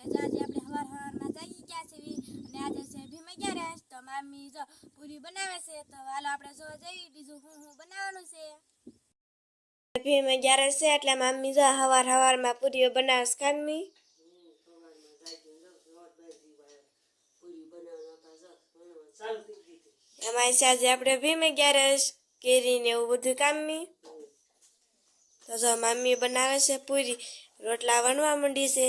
અને આજે આપણે હવાર હવારમાં જઈ ગયા છીએ. અને છે ભીમ આપણે જો જઈ બીજું હું હું એવું બધું કામી તો જો મમ્મી બનાવે છે પૂરી. રોટલા વણવા માંડી છે.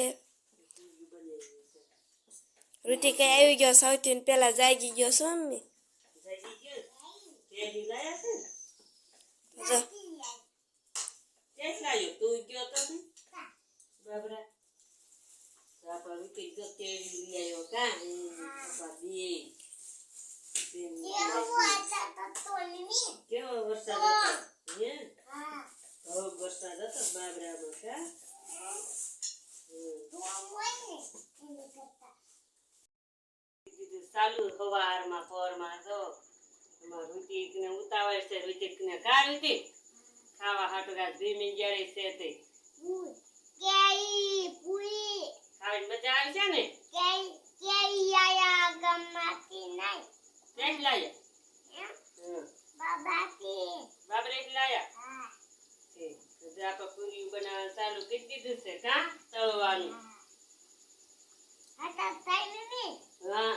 કઈ આવી ગયો સૌથી પેલા જાગી ગયો શું મમ્મી. જો કેવો વરસાદ હતો હે બહુ વરસાદ કા કીધું ચાલુ સવારમાં પોરમાં જો, એમાં ઋતિક ને ઉતાવળ છે ઋતિક ને કા ઋતિક ખાવા હાટુ ભીમી જ્યારે છે તે. ખાવાની મજા આવી છે ને ક્યાંથી લાયા હમ. બાબરે જ લાયા છે. તો જો આપણે પૂરી બનાવવાનું ચાલુ કરી દીધું છે કા? તળવાનું. હા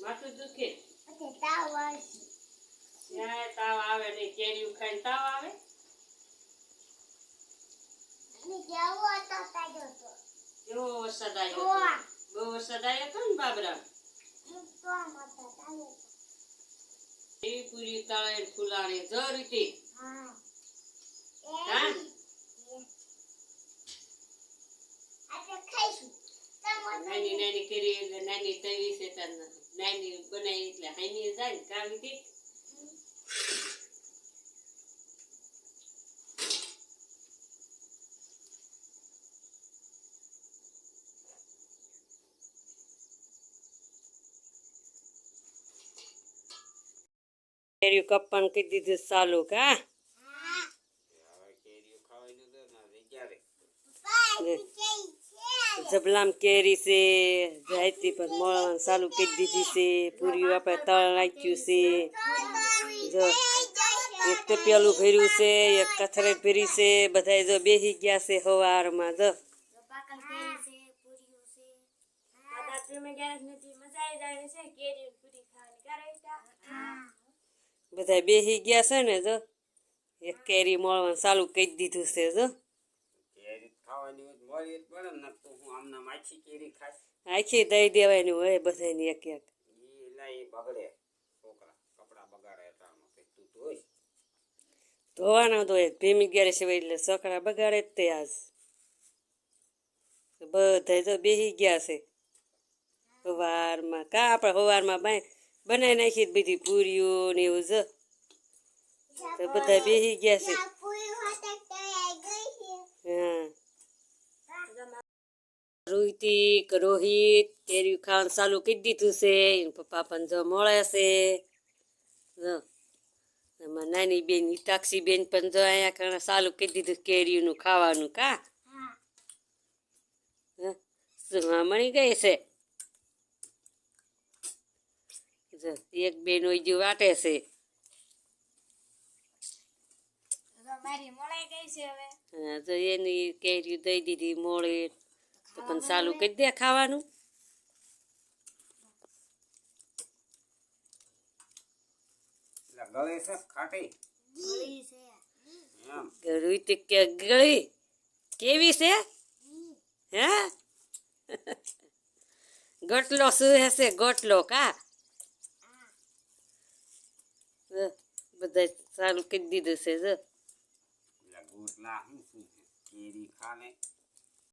માથું દુખે ક્યાંય તાવ આવે કેરીયું ખાઈને તાવ આવે? કેવો વરસાદ આવ્યો હતો? બહુ વરસાદ આવ્યો હતો ને બાબરા પૂરી તળેલ ફૂલાણી. જો રીતે હા. નાની નાની કરી નાની તવી છે નાની બનાવી એટલે હાઈની જાય કામ કે કેરીયું કપ્પાને કહી દીધું ચાલુ કા જબલામ કેરી છે જાયતી પર મળવાનું ચાલુ કરી દીધી છે પૂરીઓ આપણે તળ નાખ્યું છે. જો એક તો પેલું ભર્યું છે એક કથરે ભરી છે બધા જો બેસી ગયા છે સવારમાં જો. પાકલ કેરી છે પૂરીઓ છે દાદા ભીમ અગિયારસ નથી મજા આવી જાય છે કેરી પૂરી ખાવાની બધા બેસી ગયા છે ને જો. એક કેરી મળવાનું ચાલુ કહી દીધું છે જો. આખી દઈ દેવાની હોય બધાની એક એક. ધોવાના તો ભીમી ગયારે સિવાય એટલે સકડા બગાડે જ તે આજ. બધા તો બેસી ગયા છે. સવારમાં કા આપણે સવારમાં બાય બનાવી નાખી બધી પૂરીઓ ને એવું જો. તો બધા બેસી ગયા છે. હા. રોહિતિક રોહિત કેરી ખાવાનું ચાલુ કરી દીધું છે. એના પપ્પા પણ જો મળે છે. એમાં નાની બેન હિતાક્ષી બેન પણ જો અહીંયા ઘણા ચાલુ કરી દીધું કેરીનું ખાવાનું કા? મળી ગઈ છે જો એક બેન ઓઈજુ વાટે છે. મારી મળાઈ ગઈ છે હવે. હા જો એની કેરી દઈ દીધી મોળી. તો પણ ચાલુ કરી દે ખાવાનું. ગળે છે ખાટી? એમ. ઋતિક કે ગળી? કેવી છે? હે? ગટલો શું હશે? ગટલો કા જો, બધા સારું કરી દીધું છે જો. ગોટલા શું છે કેરી ખાને.